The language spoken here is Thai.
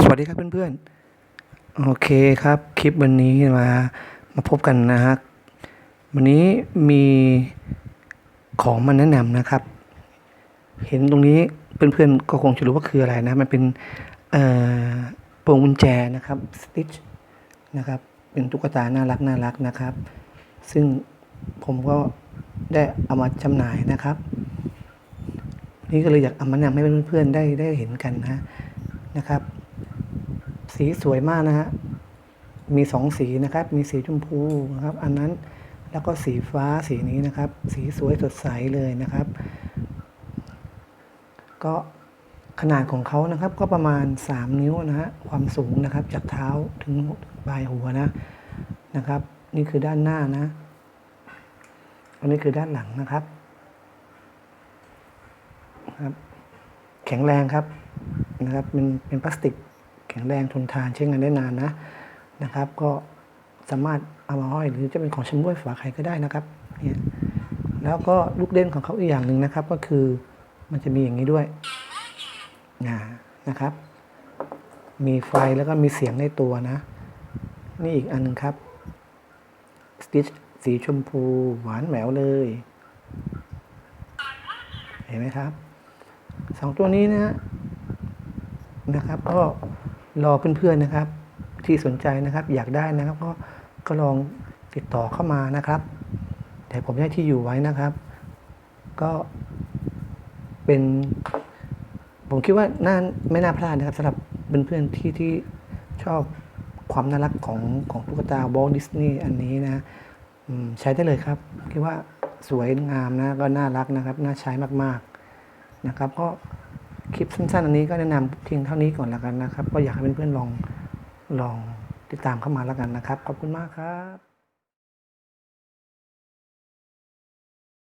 สวัสดีครับเพื่อนๆ โอเคครับ คลิปวันนี้มามาพบกันนะฮะ วันนี้มีของมาแนะนำนะครับ เห็นตรงนี้เพื่อนๆ ก็คงจะรู้ว่าคืออะไรนะ มันเป็นเอ่อพวงกุญแจนะครับสติชนะครับ เป็นตุ๊กตาน่ารักน่ารักนะครับ ซึ่งผมก็ได้เอามาจำหน่ายนะครับ นี่ก็เลยอยากเอามาแนะนำให้เพื่อนๆ ได้ได้เห็นกันนะนะครับ สีสวยมากนะฮะ มีสองสีนะครับ มีสีชมพูนะครับ อันนั้นแล้วก็สีฟ้าสีนี้นะครับ สีสวยสดใสเลยนะครับ ก็ขนาดของเขานะครับ ก็ประมาณ 3 นิ้วนะฮะ ความสูงนะครับ จากเท้าถึงปลายหัวนะ นะครับ นี่คือด้านหน้านะ อันนี้คือด้านหลังนะครับครับ แข็งแรงครับนะครับ เป็นเป็นพลาสติก ข็งแรงทนทานใช้งานได้นานนะนะครับ ก็สามารถเอามาห้อยหรือจะเป็นของชำร่วยฝาใครก็ได้นะครับเนี่ยแล้วก็ลูกเล่นของเขาอีกอย่างหนึ่งนะครับ ก็คือมันจะมีอย่างนี้ด้วยนะนะครับ มีไฟแล้วก็มีเสียงในตัวนะ นี่อีกอันหนึงครับสติชสีชมพูหวานแหววเลย เห็นไหมครับสองตัวนี้นะนะครับ ก็ รอเพื่อนๆนะครับ ที่สนใจนะครับ อยากได้นะครับ ก็ก็ลองติดต่อเข้ามานะครับเดี๋ยวผมให้ที่อยู่ไว้นะครับ ก็เป็น ผมคิดว่าน่าไม่น่าพลาดนะครับสำหรับเพื่อนๆที่ที่ชอบความน่ารักของของตุ๊กตาบอลดิสนีย์อันนี้นะใช้ได้เลยครับ คิดว่าสวยงามนะก็น่ารักนะครับ น่าใช้มากๆนะครับ ก็ คลิปสั้นๆ อันนี้ก็แนะนำเพียงเท่านี้ก่อนแล้วกันนะครับ ก็อยากให้เพื่อนๆลองลองติดตามเข้ามาแล้วกันนะครับ ขอบคุณมากครับ